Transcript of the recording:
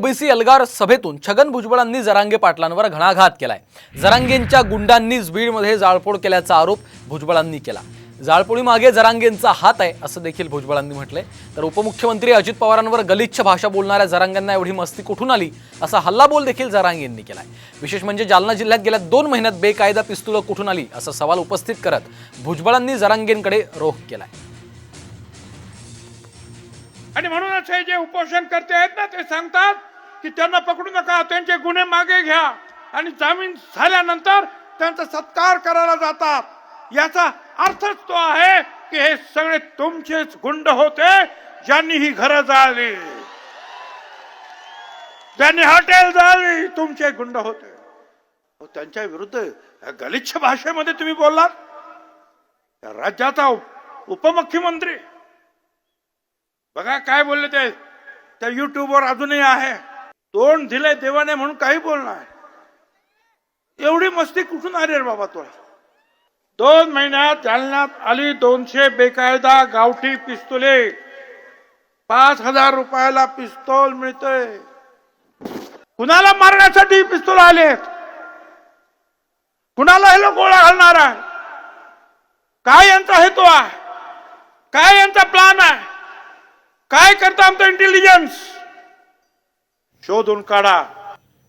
OBC Elgar सभेतून छगन भुजबळांनी जरांगे पाटलांवर घणाघात केलाय. जरांगेंच्या गुंडांनीच बीडमध्ये जाळपोळ केल्याचा आरोप भुजबळांनी केला. जाळपोळीमागे जरांगेंचा हात आहे असं देखील भुजबळांनी म्हटलंय. तर उपमुख्यमंत्री अजित पवारांवर गलिच्छ भाषा बोलणाऱ्या जरांगेंना एवढी मस्ती कुठून आली असा हल्लाबोल देखील जरांगेंनी केलाय. विशेष म्हणजे जालना जिल्ह्यात गेल्या दोन महिन्यात बेकायदा पिस्तुलं कुठून आली असा सवाल उपस्थित करत भुजबळांनी जरांगेंकडे रोख केलाय. आणि म्हणूनच हे जे उपोषण करते आहेत ना ते सांगतात की त्यांना पकडू नका त्यांचे गुन्हे मागे घ्या. आणि जामीन झाल्यानंतर त्यांचा सत्कार करायला जातात. याचा अर्थच तो आहे की हे सगळे तुमचेच गुंड होते ज्यांनी ही घरं जाळली. ज्यांनी हॉटेल जाळली तुमचे गुंड होते. हो, त्यांच्या विरुद्ध गलिच्छ भाषेमध्ये तुम्ही बोललात? राज्याचा उपमुख्यमंत्री. बघा काय बोलले ते. त्या युट्यूबवर अजूनही आहे. तोंड दिले देवाने म्हणून काही बोलणार एवढी मस्ती कुठून आली रे बाबा तुला? दोन महिन्यात जालन्यात आली दोनशे बेकायदा गावठी पिस्तुले. पाच हजार रुपयाला पिस्तोल मिळतोय. कुणाला मारण्यासाठी पिस्तूल आलेत? कुणाला हे लोक गोळा घालणार आहे? काय यांचा हेतू आहे? काय यांचा प्लान आहे? काय करता आमचं इंटेलिजन्स शोधून काढा.